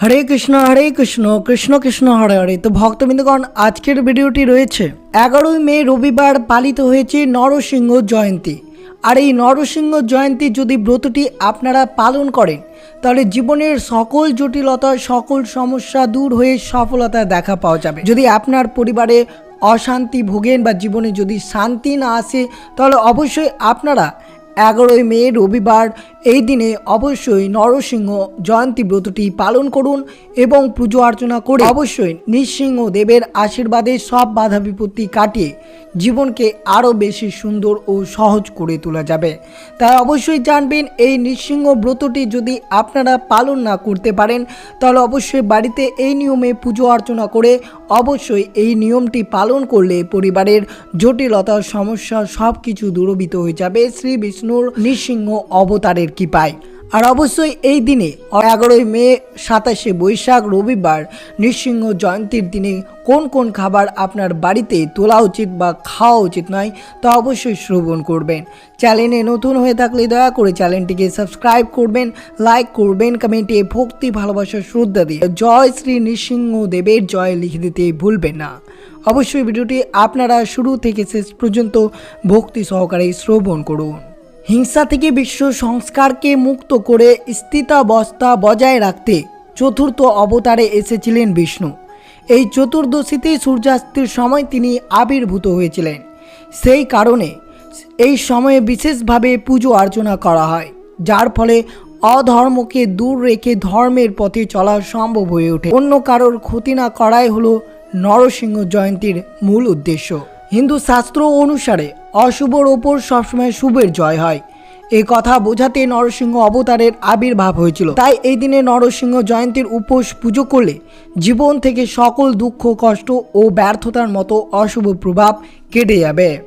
হরে কৃষ্ণ হরে কৃষ্ণ কৃষ্ণ কৃষ্ণ, হরে হরে। তো ভক্তবৃন্দগণ, আজকের ভিডিওটি রয়েছে এগারোই মে, রবিবার পালিত হয়েছে নরসিংহ জয়ন্তী। আর এই নরসিংহ জয়ন্তী যদি ব্রতটি আপনারা পালন করেন, তাহলে জীবনের সকল জটিলতা, সকল সমস্যা দূর হয়ে সফলতা দেখা পাওয়া যাবে। যদি আপনার পরিবারে অশান্তি ভোগেন বা জীবনে যদি শান্তি না আসে, তাহলে অবশ্যই আপনারা এগারোই মে, রবিবার এই দিনে অবশ্যই নরসিংহ জয়ন্তী ব্রতটি পালন করুন এবং পুজো অর্চনা করে অবশ্যই নৃসিংহ দেবের আশীর্বাদে সব বাধা বিপত্তি কাটিয়ে জীবনকে আরও বেশি সুন্দর ও সহজ করে তোলা যাবে। তাই অবশ্যই জানবেন এই নৃসিংহ ব্রতটি যদি আপনারা পালন না করতে পারেন, তাহলে অবশ্যই বাড়িতে এই নিয়মে পুজো অর্চনা করে অবশ্যই এই নিয়মটি পালন করলে পরিবারের জটিলতা, সমস্যা সব কিছু দূরবিত হয়ে যাবে। শ্রী বিষ্ণুর নৃসিংহ অবতারের কৃপায় আর অবশ্যই এই দিনে এগারোই মে, সাতাশে বৈশাখ, রবিবার নৃসিংহ জয়ন্তীর দিনে কোন কোন খাবার আপনার বাড়িতে তোলা উচিত বা খাওয়া উচিত নয় তা অবশ্যই শ্রবণ করবেন। চ্যানেলে নতুন হয়ে থাকলে দয়া করে চ্যানেলটিকে সাবস্ক্রাইব করবেন, লাইক করবেন, কমেন্টে ভক্তি, ভালোবাসা, শ্রদ্ধা দিয়ে জয় শ্রী নৃসিংহ দেবের জয় লিখে দিতে ভুলবেন না। অবশ্যই ভিডিওটি আপনারা শুরু থেকে শেষ পর্যন্ত ভক্তি সহকারে শ্রবণ করুন। হিংসা থেকে বিশ্ব সংস্কারকে মুক্ত করে স্থিতাবস্থা বজায় রাখতে চতুর্থ অবতারে এসেছিলেন বিষ্ণু। এই চতুর্দশীতে সূর্যাস্তের সময় তিনি আবির্ভূত হয়েছিলেন। সেই কারণে এই সময়ে বিশেষভাবে পুজো অর্চনা করা হয়, যার ফলে অধর্মকে দূর রেখে ধর্মের পথে চলা সম্ভব হয়ে ওঠে। অন্য কারোর ক্ষতি না করাই হলো নরসিংহ জয়ন্তীর মূল উদ্দেশ্য। হিন্দু শাস্ত্র অনুসারে অশুভর ওপর সবসময় শুভের জয় হয়। এই কথা বোঝাতে নরসিংহ অবতারের আবির্ভাব হয়েছিল। তাই এই দিনে নরসিংহ জয়ন্তীর উপোস পুজো করলে জীবন থেকে সকল দুঃখ, কষ্ট ও ব্যর্থতার মতো অশুভ প্রভাব কেটে যাবে।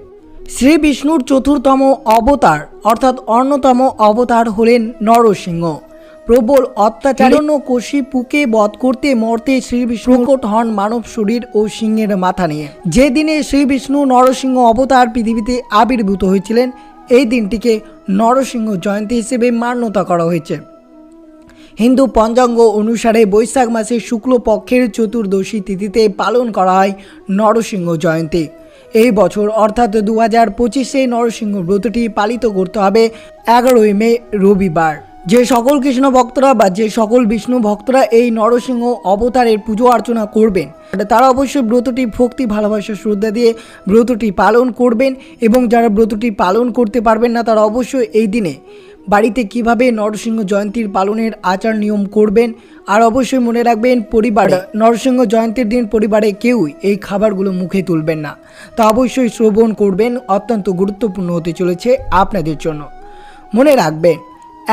শ্রী বিষ্ণুর চতুর্থম অবতার অর্থাৎ অন্যতম অবতার হলেন নরসিংহ। প্রবল অত্যাচারণ্য কোষী পুকে বধ করতে মর্তে শ্রী বিষ্ণু প্রকট হন মানব শরীর ও সিংহের মাথা নিয়ে। যে দিনে শ্রী বিষ্ণু নরসিংহ অবতার পৃথিবীতে আবির্ভূত হয়েছিলেন, এই দিনটিকে নরসিংহ জয়ন্তী হিসেবে মান্যতা করা হয়েছে। হিন্দু পঞ্চাঙ্গ অনুসারে বৈশাখ মাসে শুক্লপক্ষের চতুর্দশী তিথিতে পালন করা হয় নরসিংহ জয়ন্তী। এই বছর অর্থাৎ দু হাজার পঁচিশে নরসিংহ ব্রতটি পালিত করতে হবে এগারোই মে রবিবার। যে সকল কৃষ্ণ ভক্তরা বা যে সকল বিষ্ণু ভক্তরা এই নরসিংহ অবতারের পুজো অর্চনা করবেন তারা অবশ্যই ব্রতটি ভক্তি, ভালোবাসা, শ্রদ্ধা দিয়ে ব্রতটি পালন করবেন এবং যারা ব্রতটি পালন করতে পারবেন না, তারা অবশ্যই এই দিনে বাড়িতে কীভাবে নরসিংহ জয়ন্তীর পালনের আচার নিয়ম করবেন, আর অবশ্যই মনে রাখবেন পরিবার নরসিংহ জয়ন্তীর দিন পরিবারে কেউই এই খাবারগুলো মুখে তুলবেন না। তা অবশ্যই শ্রবণ করবেন, অত্যন্ত গুরুত্বপূর্ণ হতে চলেছে আপনাদের জন্য। মনে রাখবেন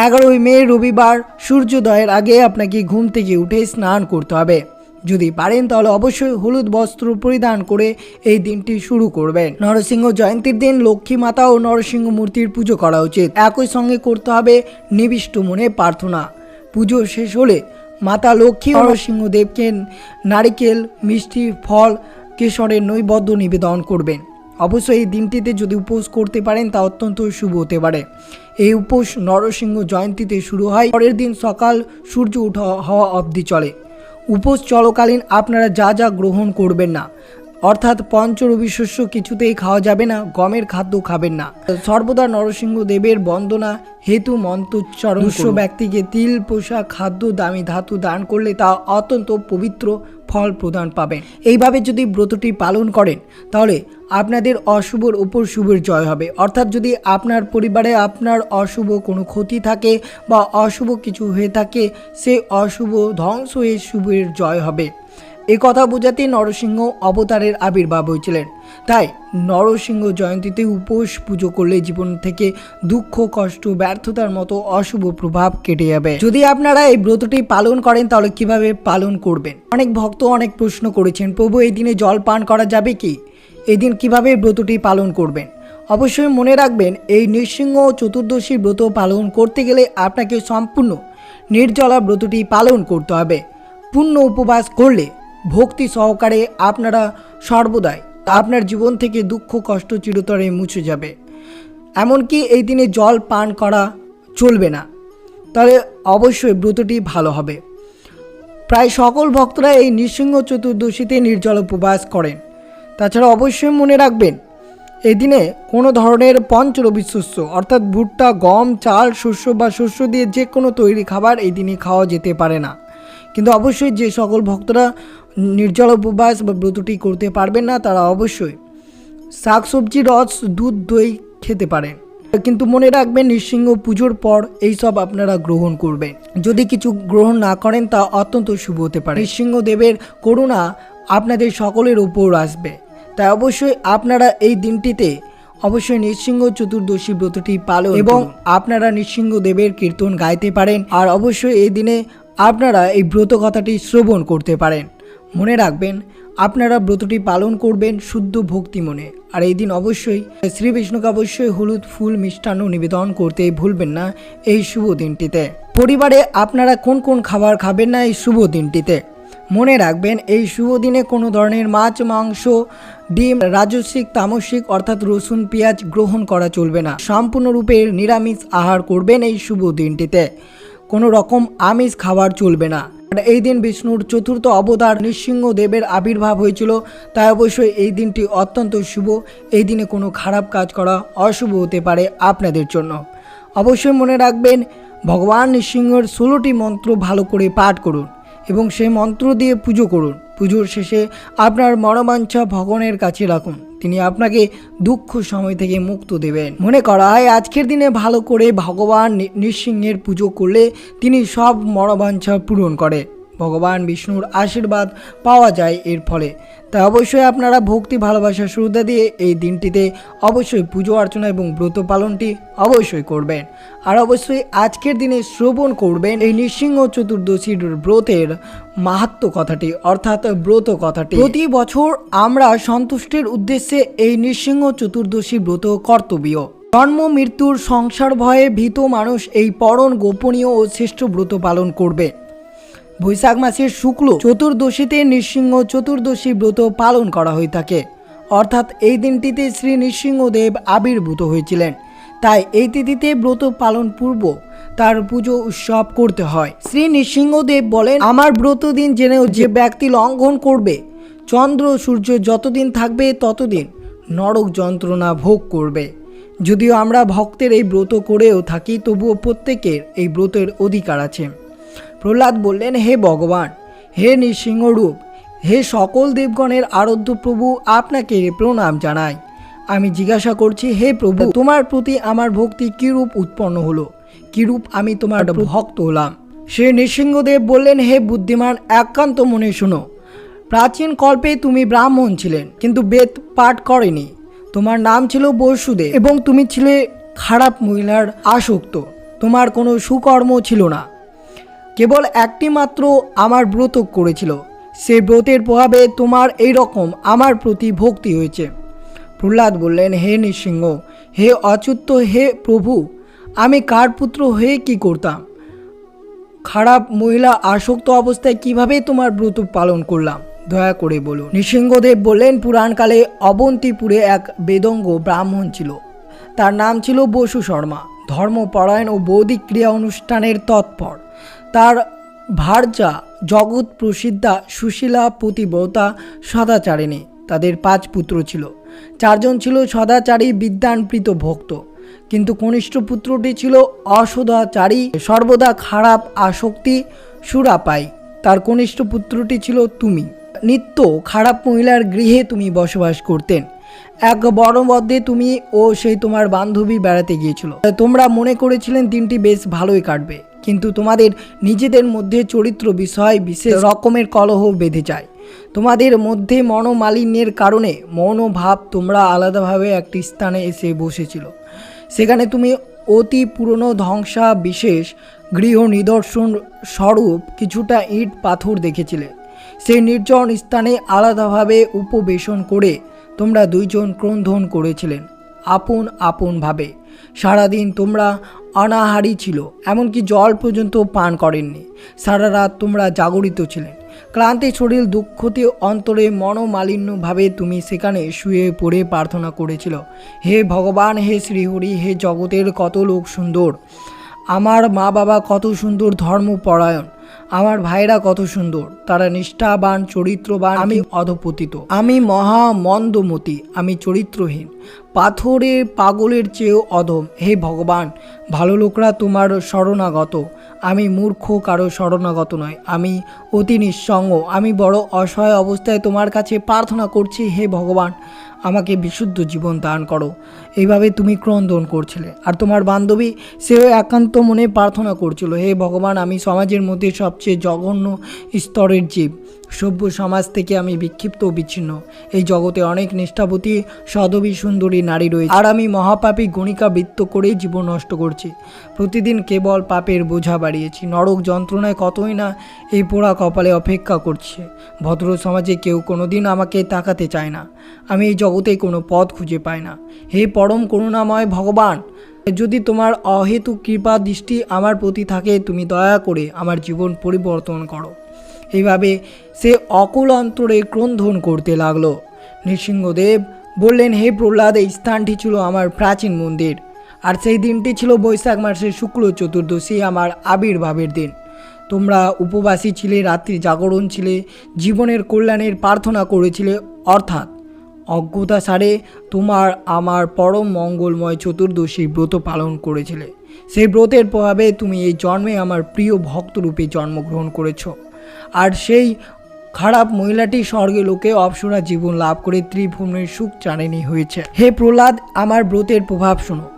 এগারোই মে, রবিবার, সূর্যোদয়ের আগে আপনাকে ঘুম থেকে উঠে স্নান করতে হবে। যদি পারেন তাহলে অবশ্যই হলুদ বস্ত্র পরিধান করে এই দিনটি শুরু করবেন। নরসিংহ জয়ন্তীর দিন লক্ষ্মী মাতা ও নরসিংহ মূর্তির পুজো করা উচিত। একই সঙ্গে করতে হবে নিবিষ্ট মনে প্রার্থনা। পুজো শেষ হলে মাতা লক্ষ্মী ও নরসিংহদেবকে নারিকেল, মিষ্টি, ফল, কেশরের নৈবদ্য নিবেদন করবেন। অবশ্যই এই দিনটিতে যদি উপোস করতে পারেন তা অত্যন্ত শুভ হতে পারে। এই উপোস নরসিংহ জয়ন্তীতে শুরু হয়। পরের দিন সকাল সূর্য উঠা হওয়া অবধি চলে। উপোস চলকালীন আপনারা যা যা গ্রহণ করবেন না অর্থাৎ পঞ্চরবি শস্য কিছুতেই খাওয়া যাবে না গমের খাদ্য খাবেন না। সর্বদা নরসিংহ দেবের বন্দনা হেতু মন্ত্রোচ্চারণ ব্যক্তিকে তিল পোষা খাদ্য দামি ধাতু দান করলে তা অত্যন্ত পবিত্র ফল প্রদান পাবেন। এইভাবে যদি ব্রতটি পালন করেন, তাহলে আপনাদের অশুভর উপর শুভের জয় হবে। অর্থাৎ যদি আপনার পরিবারে আপনার অশুভ কোনো ক্ষতি থাকে বা অশুভ কিছু হয়ে থাকে, সে অশুভ ধ্বংস হয়ে শুভের জয় হবে। এ কথা বোঝাতে নরসিংহ অবতারের আবির্ভাব হয়েছিলেন। তাই নরসিংহ জয়ন্তীতে উপোস পুজো করলে জীবন থেকে দুঃখ, কষ্ট, ব্যর্থতার মতো অশুভ প্রভাব কেটে যাবে। যদি আপনারা এই ব্রতটি পালন করেন, তাহলে কীভাবে পালন করবেন? অনেক ভক্ত অনেক প্রশ্ন করেছেন, প্রভু, এই দিনে জল পান করা যাবে কি? এই দিন কীভাবে ব্রতটি পালন করবেন? অবশ্যই মনে রাখবেন, এই নৃসিংহ চতুর্দশী ব্রত পালন করতে গেলে আপনাকে সম্পূর্ণ নির্জলা ব্রতটি পালন করতে হবে। পূর্ণ উপবাস করলে ভক্তি সহকারে আপনারা সর্বদাই আপনার জীবন থেকে দুঃখ, কষ্ট চিরতরে মুছে যাবে। এমনকি এই দিনে জল পান করা চলবে না। তাহলে অবশ্যই ব্রতটি ভালো হবে। প্রায় সকল ভক্তরা এই নৃসিংহ চতুর্দশীতে নির্জল উপবাস করেন। তাছাড়া অবশ্যই মনে রাখবেন, এই দিনে কোনো ধরনের পঞ্চরবি শস্য অর্থাৎ ভুট্টা, গম, চাল, শস্য বা শস্য দিয়ে যে কোনো তৈরি খাবার এই দিনে খাওয়া যেতে পারে না। কিন্তু অবশ্যই যে সকল ভক্তরা নির্জল উপবাস বা ব্রতটি করতে পারবেন না তারা অবশ্যই শাকসবজি রস দুধ দই খেতে পারেন। কিন্তু মনে রাখবেন নৃসিংহ পুজোর পর এইসব আপনারা গ্রহণ করবেন। যদি কিছু গ্রহণ না করেন তা অত্যন্ত শুভ হতে পারে। নৃসিংহ দেবের করুণা আপনাদের সকলের উপর আসবে। তাই অবশ্যই আপনারা এই দিনটিতে অবশ্যই নৃসিংহ চতুর্দশী ব্রতটি পালন এবং আপনারা নৃসিংহ দেবের কীর্তন গাইতে পারেন। আর অবশ্যই এই দিনে আপনারা এই ব্রত কথাটি শ্রবণ করতে পারেন। মনে রাখবেন, আপনারা ব্রতটি পালন করবেন শুদ্ধ ভক্তি মনে। আর এই দিন অবশ্যই শ্রী বিষ্ণুকে অবশ্যই হলুদ ফুল মিষ্টান্ন নিবেদন করতে ভুলবেন না এই শুভ দিনটিতে। পরিবারে আপনারা কোন কোন খাবার খাবেন না এই শুভ দিনটিতে? মনে রাখবেন, এই শুভ দিনে কোনো ধরনের মাছ, মাংস, ডিম, রাজস্বিক তামসিক অর্থাৎ রসুন, পেঁয়াজ গ্রহণ করা চলবে না। সম্পূর্ণরূপে নিরামিষ আহার করবেন এই শুভ দিনটিতে। কোনো রকম আমিষ খাবার চলবে না। আর এই দিন বিষ্ণুর চতুর্থ অবতার নৃসিংহ দেবের আবির্ভাব হয়েছিল, তাই অবশ্যই এই দিনটি অত্যন্ত শুভ। এই দিনে কোনো খারাপ কাজ করা অশুভ হতে পারে আপনাদের জন্য। অবশ্যই মনে রাখবেন, ভগবান নৃসিংহর ষোলোটি মন্ত্র ভালো করে পাঠ করুন এবং সেই মন্ত্র দিয়ে পুজো করুন। পুজোর শেষে আপনার মনোবাঞ্ছা ভগবানের কাছে রাখুন। তিনি আপনাকে দুঃখ সময় থেকে মুক্ত দেবেন। মনে করা হয় আজকের দিনে ভালো করে ভগবান নৃসিংহের পুজো করলে তিনি সব মরমাঞ্ছা পূরণ করে। ভগবান বিষ্ণুর আশীর্বাদ পাওয়া যায় এর ফলে। তাই অবশ্যই আপনারা ভক্তি, ভালোবাসা, শ্রদ্ধা দিয়ে এই দিনটিতে অবশ্যই পুজো অর্চনা এবং ব্রত পালনটি অবশ্যই করবেন। আর অবশ্যই আজকের দিনে শ্রবণ করবেন এই নৃসিংহ চতুর্দশীর ব্রতের মাহাত্ম কথাটি, অর্থাৎ ব্রত কথাটি। প্রতি বছর আমরা সন্তুষ্টের উদ্দেশ্যে এই নৃসিংহ চতুর্দশী ব্রত কর্তব্য। জন্ম, মৃত্যুর সংসার ভয়ে ভীত মানুষ এই পরণ গোপনীয় ও শ্রেষ্ঠ ব্রত পালন করবে। বৈশাখ মাসের শুক্ল চতুর্দশীতে নৃসিংহ চতুর্দশী ব্রত পালন করা হয়ে থাকে অর্থাৎ এই দিনটিতে শ্রী নৃসিংহদেব আবির্ভূত হয়েছিলেন। তাই এই তিথিতে ব্রত পালন পূর্ব তার পুজো উৎসব করতে হয়। শ্রী নৃসিংহদেব বলেন, আমার ব্রত দিন জেনেও যে ব্যক্তি লঙ্ঘন করবে, চন্দ্র সূর্য যতদিন থাকবে ততদিন নরক যন্ত্রণা ভোগ করবে। যদিও আমরা ভক্তের এই ব্রত করেও থাকি, তবুও প্রত্যেকের এই ব্রতের অধিকার আছে। প্রহ্লাদ বললেন, হে ভগবান, হে নৃসিংহরূপ, হে সকল দেবগণের আরাধ্য প্রভু আপনাকে প্রণাম জানাই। আমি জিজ্ঞাসা করছি, হে প্রভু, তোমার প্রতি আমার ভক্তি কিরূপ উৎপন্ন হলো? কিরূপ আমি তোমার ভক্ত হলাম? সে নৃসিংহদেব বললেন, হে বুদ্ধিমান, একান্ত মনে শোনো। প্রাচীন কল্পে তুমি ব্রাহ্মণ ছিলেন কিন্তু বেদ পাঠ করেনি। তোমার নাম ছিল বসুদেব এবং তুমি ছিলে খারাপ মহিলার আসক্ত। তোমার কোনো সুকর্ম ছিল না। কেবল একটি মাত্র আমার ব্রত করেছিল। সে ব্রতের প্রভাবে তোমার এই রকম আমার প্রতি ভক্তি হয়েছে। প্রহ্লাদ বললেন, হে নৃসিংহ, হে অচ্যুত, হে প্রভু, আমি কার পুত্র হয়ে কি করতাম? খারাপ মহিলা আসক্ত অবস্থায় কীভাবে তোমার ব্রত পালন করলাম? দয়া করে বলুন। নৃসিংহদেব বললেন, পুরাণকালে অবন্তিপুরে এক বেদঙ্গ ব্রাহ্মণ ছিল। তার নাম ছিল বসু শর্মা। ধর্মপরায়ণ ও বৌদ্ধিক ক্রিয়া অনুষ্ঠানের তৎপর। তার ভার্যা জগৎ প্রসিদ্ধা সুশীলা পতিব্রতা সদাচারিণী। তাদের পাঁচ পুত্র ছিল। চারজন ছিল সদাচারী বিদ্যানপ্রীত ভক্ত। কিন্তু কনিষ্ঠ পুত্রটি ছিল অসদাচারী, সর্বদা খারাপ আসক্তি সুরাপাই তার কনিষ্ঠ পুত্রটি ছিল তুমি। নিত্য খারাপ মহিলার গৃহে তুমি বসবাস করতেন। এক বড় মধ্যে তুমি ও সেই তোমার বান্ধবী বেড়াতে গিয়েছিল। তোমরা মনে করেছিলেন দিনটি বেশ ভালোই কাটবে। কিন্তু তোমাদের নিজেদের মধ্যে চরিত্র বিষয় বিশেষ রকমের কলহ বেঁধে যায়। তোমাদের মধ্যে মনোমালিন্যের কারণে মনোভাব তোমরা আলাদাভাবে একটি স্থানে এসে বসেছিল। সেখানে তুমি অতি পুরনো ধ্বংসা বিশেষ গৃহ নিদর্শন স্বরূপ কিছুটা ইট পাথর দেখেছিলে। সেই নির্জন স্থানে আলাদাভাবে উপবেশন করে তোমরা দুইজন ক্রন্ধন করেছিলেন, আপন আপনভাবে সারাদিন তোমরা অনাহারি ছিল, এমনকি জল পর্যন্ত পান করেননি। সারা রাত তোমরা জাগরিত ছিলেন ক্লান্তি শরীর দুঃখতে অন্তরে মনোমালিন্যভাবে তুমি সেখানে শুয়ে পড়ে প্রার্থনা করেছিল, হে ভগবান, হে শ্রীহরি, হে জগতের কত লোক সুন্দর। আমার মা বাবা কত সুন্দর ধর্মপরায়ণ। আমার ভাইরা কত সুন্দর, তারা নিষ্ঠাবান, চরিত্রবান, আমি অধপতিত। আমি মহা মন্দমতি, আমি চরিত্রহীন। পাথরে পাগলের চেয়েও অধম। হে ভগবান, ভালো লোকরা তোমার শরণাগত। আমি মূর্খ, কারও শরণাগত নয় আমি অতি নিঃসঙ্গ। আমি বড় অসহায় অবস্থায় তোমার কাছে প্রার্থনা করছি, হে ভগবান, আমাকে বিশুদ্ধ জীবন দান করো। এইভাবে তুমি ক্রন্দন করছিলে। আর তোমার বান্ধবী সেও একান্ত মনে প্রার্থনা করছিল, হে ভগবান, আমি সমাজের মধ্যে সবচেয়ে জঘন্য স্তরের জীব। সভ্য সমাজ থেকে আমি বিক্ষিপ্ত বিচ্ছিন্ন। এই জগতে অনেক নিষ্ঠাবতী, সদবী, সুন্দরী নারী রয়েছে। আর আমি মহাপাপী গণিকা বৃত্ত করেই জীবন নষ্ট করছি। প্রতিদিন কেবল পাপের বোঝা বাড়িয়েছি। নরক যন্ত্রণায় কতই না এই পোড়া কপালে অপেক্ষা করছে। ভদ্র সমাজে কেউ কোনোদিন আমাকে তাকাতে চায় না। আমি এই জগতে কোনো পথ খুঁজে পাই না। হে পরম করুণাময় ভগবান। যদি তোমার অহেতু কৃপা দৃষ্টি আমার প্রতি থাকে, তুমি দয়া করে আমার জীবন পরিবর্তন করো। এইভাবে সে অকুল অন্তরে ক্রন্ধন করতে লাগল। নৃসিংহদেব বললেন, হে প্রহ্লাদ, এই স্থানটি ছিল আমার প্রাচীন মন্দির। আর সেই দিনটি ছিল বৈশাখ মাসের শুক্ল চতুর্দশী, আমার আবির্ভাবের দিন। তোমরা উপবাসী ছিলে, রাত্রি জাগরণ ছিলে, জীবনের কল্যাণের প্রার্থনা করেছিলে, অর্থাৎ অজ্ঞতা সারে তোমার আমার পরম মঙ্গলময় চতুর্দশী ব্রত পালন করেছিলে। সেই ব্রতের প্রভাবে তুমি এই জন্মে আমার প্রিয় ভক্তরূপে জন্মগ্রহণ করেছ। আর সেই খারাপ মহিলাটি স্বর্গে লোকে অপসরা জীবন লাভ করে ত্রিভুবনের সুখ চানেনি হয়েছে। হে প্রহ্লাদ, আমার ব্রতের প্রভাব শোনো।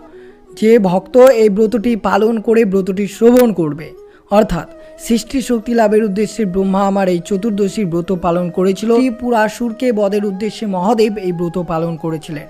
যে ভক্ত এই ব্রতটি পালন করে ব্রতটি শ্রবণ করবে, অর্থাৎ সৃষ্টি শক্তি লাভের উদ্দেশ্যে ব্রহ্মা আমার এই চতুর্দশী ব্রত পালন করেছিল। ত্রিপুরাসুরকে বদের উদ্দেশ্যে মহাদেব এই ব্রত পালন করেছিলেন।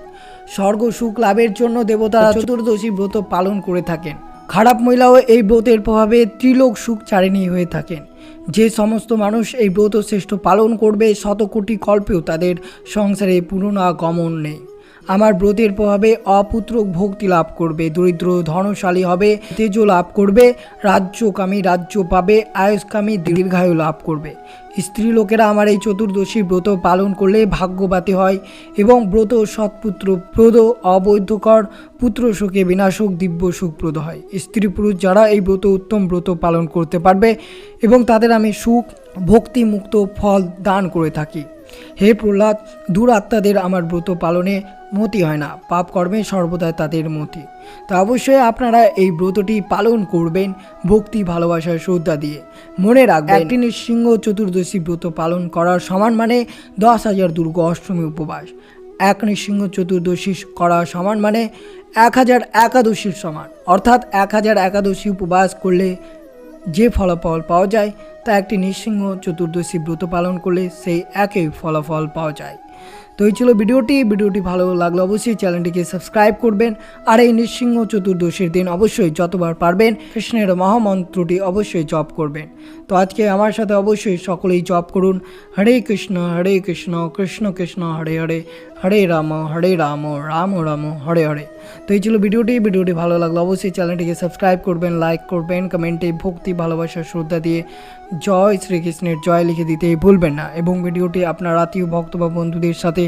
স্বর্গ সুখ লাভের জন্য দেবতারা চতুর্দশী ব্রত পালন করে থাকেন। খারাপ মহিলাও এই ব্রতের প্রভাবে ত্রিলোক সুখ চারিণী হয়ে থাকেন। যে সমস্ত মানুষ এই ব্রত শ্রেষ্ঠ পালন করবে শত কোটি কল্পেও তাদের সংসারে পুনরাগমন নেই। আমার ব্রতের প্রভাবে অপুত্রক ভক্তি লাভ করবে, দরিদ্র ধনশালী হবে, তেজ লাভ করবে, রাজ্যকামী রাজ্য পাবে, আয়ুষ্কামী দীর্ঘায়ু লাভ করবে। স্ত্রী লোকেরা আমার এই চতুর্দশী ব্রত পালন করলে ভাগ্যবাতী হয় এবং ব্রত সৎপুত্র প্রদ অবৈধকর পুত্র সুখে বিনাশক দিব্য সুখপ্রদ হয়। স্ত্রী পুরুষ যারা এই ব্রত উত্তম ব্রত পালন করতে পারবে এবং তাদের আমি সুখ ভক্তি মুক্ত ফল দান করে থাকি। হে প্রহ্লাদ দূর আত্মাদের আমার ব্রত পালনে মতি হয় না পাপ কর্মে সর্বদাই তাদের মতি। তা অবশ্যই আপনারা এই ব্রতটি পালন করবেন ভক্তি ভালোবাসার শ্রদ্ধা দিয়ে। মনে রাখবেন একটি নৃসিংহ চতুর্দশী ব্রত পালন করার সমান মানে দশ হাজার দুর্গ অষ্টমী উপবাস। এক নৃসিংহ চতুর্দশী করা সমান মানে এক হাজার একাদশীর সমান। অর্থাৎ এক হাজার একাদশী উপবাস করলে যে ফলাফল পাওয়া যায়, তা একটি নৃসিংহ চতুর্দশী ব্রত পালন করলে সেই একই ফলাফল পাওয়া যায়। তো এই ছিল ভিডিওটি। ভিডিওটি ভালো লাগলে অবশ্যই চ্যানেলটিকে সাবস্ক্রাইব করবেন। আর এই নৃসিংহ চতুর্দশীর দিন অবশ্যই যতবার পারবেন কৃষ্ণের মহামন্ত্রটি অবশ্যই জপ করবেন। তো আজকে আমার সাথে অবশ্যই সকলেই জপ করুন। হরে কৃষ্ণ হরে কৃষ্ণ কৃষ্ণ কৃষ্ণ, হরে হরে হরে রাম হরে রাম রাম রাম, হরে হরে। তো এই ছিল ভিডিওটি। ভিডিওটি ভালো লাগল অবশ্যই চ্যানেলটিকে সাবস্ক্রাইব করবেন, লাইক করবেন, কমেন্টে ভক্তি, ভালোবাসা, শ্রদ্ধা দিয়ে জয় শ্রীকৃষ্ণের জয় লিখে দিতে ভুলবেন না। এবং ভিডিওটি আপনার আত্মীয়, ভক্ত বা বন্ধুদের সাথে